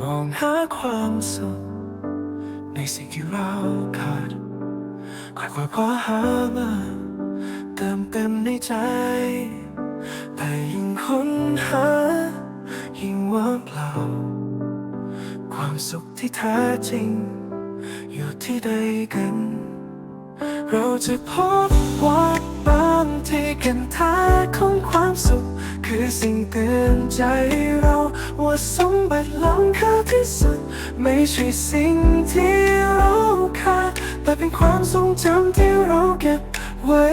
มองหาความสุขในสิ่งที่เราขาดคอยคอยคว้าหามาเติมเต็มในใจ แต่ยิ่งค้นหา ยิ่งว่างเปล่า ความสุขที่แท้จริง อยู่ที่ใดกัน เราจะพบว่าบางที่กันแท้ของความสุข คือสิ่งเตือนใจเราว่าสมบัติล้ำค่าที่สุด ไม่ใช่สิ่งที่เราขาดแต่เป็นความทรงจำที่เราเก็บไว้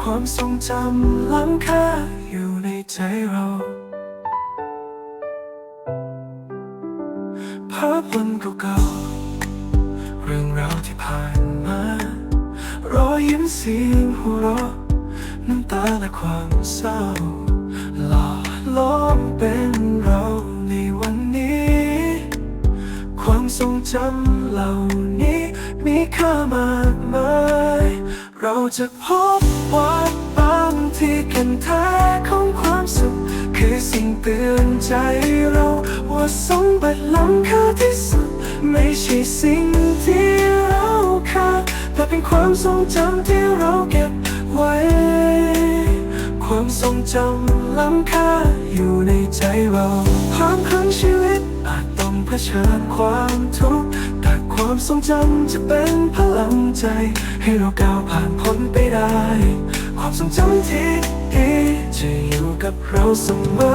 ความทรงจำล้ำค่าอยู่ในใจเราภาพวันเก่าๆเรื่องราวที่ผ่านมารอยยิ้มเสียงหัวเราะ และความเศร้า หล่อล้อมเป็นเราในวันนี้ ความทรงจำเหล่านี้มีค่ามากมาย เราจะพบว่าบางที่กันแท้ของความสุข คือสิ่งเตือนใจเรา ว่าสมบัติล้ำค่าที่สุด ไม่ใช่สิ่งที่เราขาดแต่เป็นความทรงจำที่เราเก็บ จำล้ำค่าอยู่ในใจเราบางครั้งชีวิตอาจต้องเผชิญความทุกข์แต่ความทรงจำจะเป็นพลังใจ ให้เราก้าวผ่านพ้นไปได้ ความทรงจำที่ดีจะอยู่กับเราเสมอ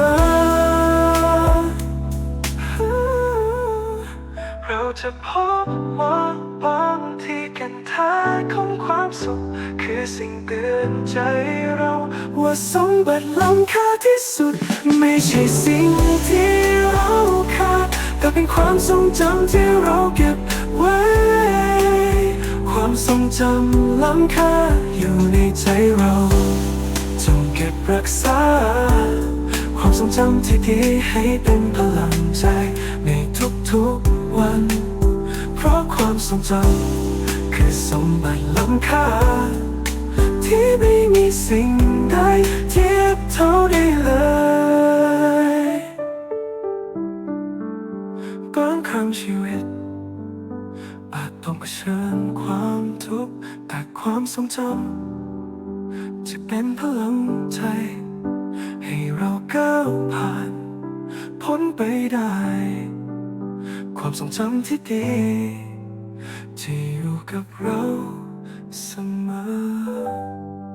เราจะพบว่าบางที่กันแท้ของความสุขคือ สิ่งเตือนใจเรา ว่าสมบัติล้ำค่าที่สุด ไม่ใช่สิ่งที่เราขาดแต่เป็นความทรงจำที่เราเก็บไว้ ความทรงจำล้ำค่าอยู่ในใจเราจงเก็บรักษา ความทรงจำที่ดีให้เป็นพลังใจ ในทุกๆวัน เพราะความทรงจำคือสมบัติล้ำค่า ที่ไม่มีสิ่งใดเทียบเท่าได้เลยบางครั้งชีวิต อาจต้องเผชิญความทุกข์แต่ความทรงจำจะเป็นพลังใจ ให้เราก้าวผ่าน พ้นไปได้ ความทรงจำที่ดีจะอยู่กับเรา เสมอ